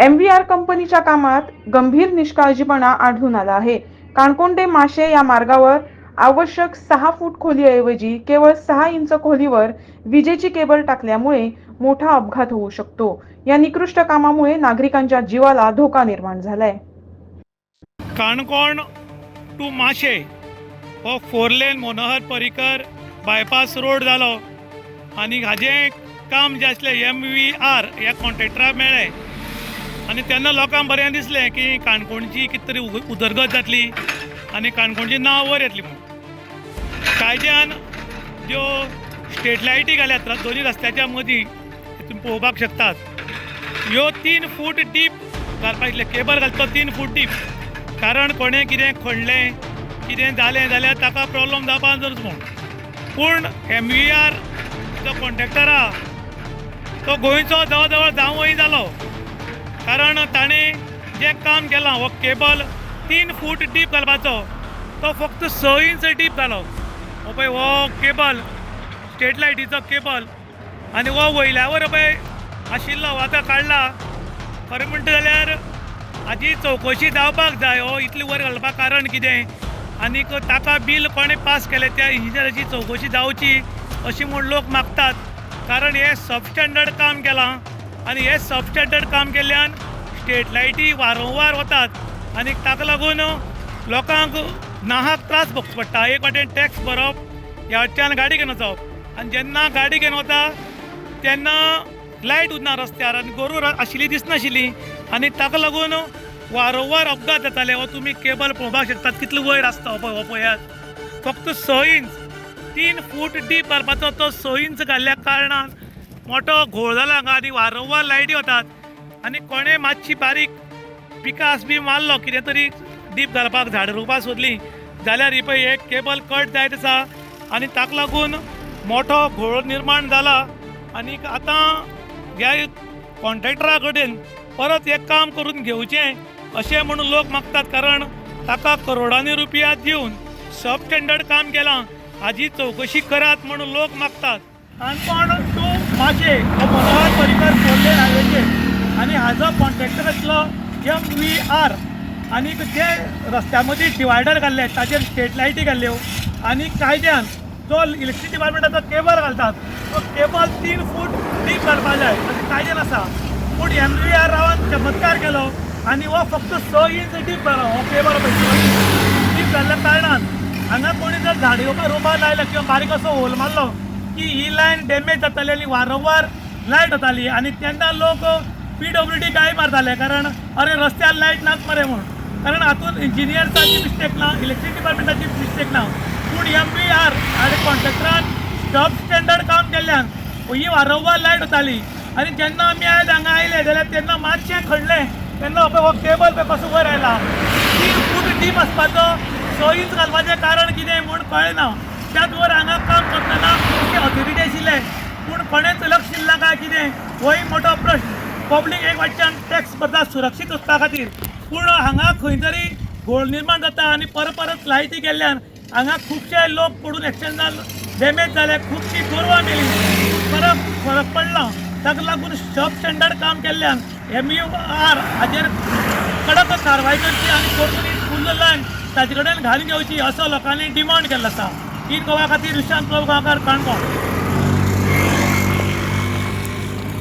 M V R कंपनीच्या कामात गंभीर निष्काळजीपणा आढळून आला आहे. काणकोंडे माशे या मार्गावर आवश्यक सहा फूट खोलीऐवजी केवळ सहा इंच खोलीवर विजेची केबल टाकल्यामुळे मोठा अपघात होऊ शकतो. या निकृष्ट कामामुळे नागरिकांच्या जीवाला धोका निर्माण झालाय. काणकोण टू माशे हो four lane Manohar Parrikar bypass road जालो आनी हाजें काम जे आसलें एम व्ही आर ह्या कॉन्ट्रेक्टरा मेळ्ळें. आनी तेन्ना लोकांक बरें दिसलें की काणकोणची कितें तरी उद- उदरगत जातली आनी काणकोणचें नांव वयर येतलें म्हणून. कायद्यान ज्यो स्ट्रीट लायटी घाल्यात र- दोन्ही रस्त्याच्या मदीं तुमी पळोवपाक शकतात. ह्यो तीन फूट डीप घालपाक केबल घालता तीन फूट डीप कारण कोणें कितें खणलें कितें जालें जाल्यार ताका प्रॉब्लम जावपा जरूच म्हूण. पूण एम व्ही आर जो कॉन्ट्रॅक्टर आहा तो गोंयचो जवळ जवळ जावंय जालो. कारण ताणें जें काम केलां हो केबल तीन फूट डीप घालपाचो तो फक्त स इंच डीप जालो हो पळय हो केबल. स्ट्रीट लायटीचो केबल. आनी हो वयल्यावर पळय आशिल्लो हो, हो आतां काडला खरें म्हणटा जाल्यार हाजी चवकशी जावपाक जाय हो इतले वयर घालपाक कारण कितें? आनीक ताका बील कोणें पास केलें त्या इंजिनियराची चवकशी जावची अशी म्हूण लोक मागतात. कारण हे सबस्टँडर्ड काम केलां. आनी हे सबस्टँडर्ड काम केल्ल्यान स्टेट लायटी वारंवार वतात. आनी ताका लागून लोकांक नाहाक त्रास भोगचो पडटा. एक वाटेन टॅक्स भरप ह्या वाटच्यान गाडी घेवन वचप आनी जेन्ना गाडी घेवन वता तेन्ना लायट उरना रस्त्यार आनी गोरू आशिल्ली दिसनाशिल्ली. आनी ताका लागून वारंवार अपघात जाताले हो तुमी केबल पळोवपाक शकतात. कितलो वयर आसता हो पळय हो पळयात फक्त स इंच. तीन फूट डीप मारपाचो तो स इंच घाल्ल्या कारणान मोठो घोळ जाला हांगा आनी वारंवार लायटी वतात आनी कोणें मातशी बारीक पिकास बी मारलो कितें तरी डीप घालपाक झाड रोवपाक सोदलीं जाल्यार ही पळय एक केबल कट जायत आसा आनी ताका लागून मोठो घोळ निर्माण जाला आनी आतां ह्या कॉन्ट्रॅक्टरा कडेन परत एक काम करून घेवचें अशें म्हणून लोक मागतात. कारण ताका करोडांनी रुपया दिवन सब स्टँडर्ड काम केलां. हाजी चवकशी करात म्हणून लोक मागतात. काणकोण माझे माशे हो मनोहर पर्रीकर फोरलेन हायवेचेर आनी हाजो कॉन्ट्रॅक्टर आसलो एम व्ही आर आनीक जे रस्त्या मदीं डिवायडर घाल्ले ताचेर स्ट्रीट लायटी घाल्ल्यो आनी कायद्यान जो इलेक्ट्रिसिटी डिपार्टमेंटाचो केबल घालतात. तो केबल तीन फूट डीप घालपाक जाय अशें कायद्यान आसा पूण एम व्ही आर रावान चमत्कार केलो. आनी हो फक्त स इंच डीप घालो हो केबल डीप जाल्ल्या कारणान हांगा कोणी जर झाड येवपाक रोवपाक लायला किंवा बारीक असो होल मारलो की ही लायन डॅमेज जाताली आनी वारंवार लायट वताली आनी तेन्ना लोक पी डब्ल्यू डी काय मारताले कारण अरे रस्त्यार लायट नाच मरे म्हणून. कारण हातून इंजिनियर्साची मिस्टेक ना इलेक्ट्रिक डिपार्टमेंटाची मिस्टेक ना पूण एम पी आर आनी कॉन्ट्रॅक्टरान सब स्टँडर्ड काम केल्ल्यान ही वारंवार लायट वताली आनी जेन्ना आमी आयज हांगा आयले जाल्यार तेन्ना मातशें खडलें तेन्ना पळय हो केबल पळय कसो वयर आयला. तीन फूट डीप आसपाचो स इंच घालपाचें कारण कितें म्हूण कळना. त्याच वर हांगा काम करतना खुबशे ऑथॉरिटी आशिल्ले पूण कोणेच लक्ष दिल्लां काय कितें होय मोठो प्रश्न. पब्लीक एक वाटच्यान टॅक्स भरता सुरक्षीत वचपा खातीर पूण हांगा खंय तरी घोळ निर्माण जाता आनी परत परत लायटी गेल्ल्यान हांगा खुबशे लोक पडून एक्सिडेंट जाल डॅमेज जाले खुबशी गोरवां मेली. फरक फरक पडला. ताका लागून सब स्टँडर्ड काम केल्ल्यान एम यू आर हाजेर कडक कारवाय करची आनी कोंकणी फुल्ल लायन ताचे कडेन घालून घेवची असो लोकांनी डिमांड केल्लो आसा इन गोवा खातीर विशांत गांवकार काणकोण.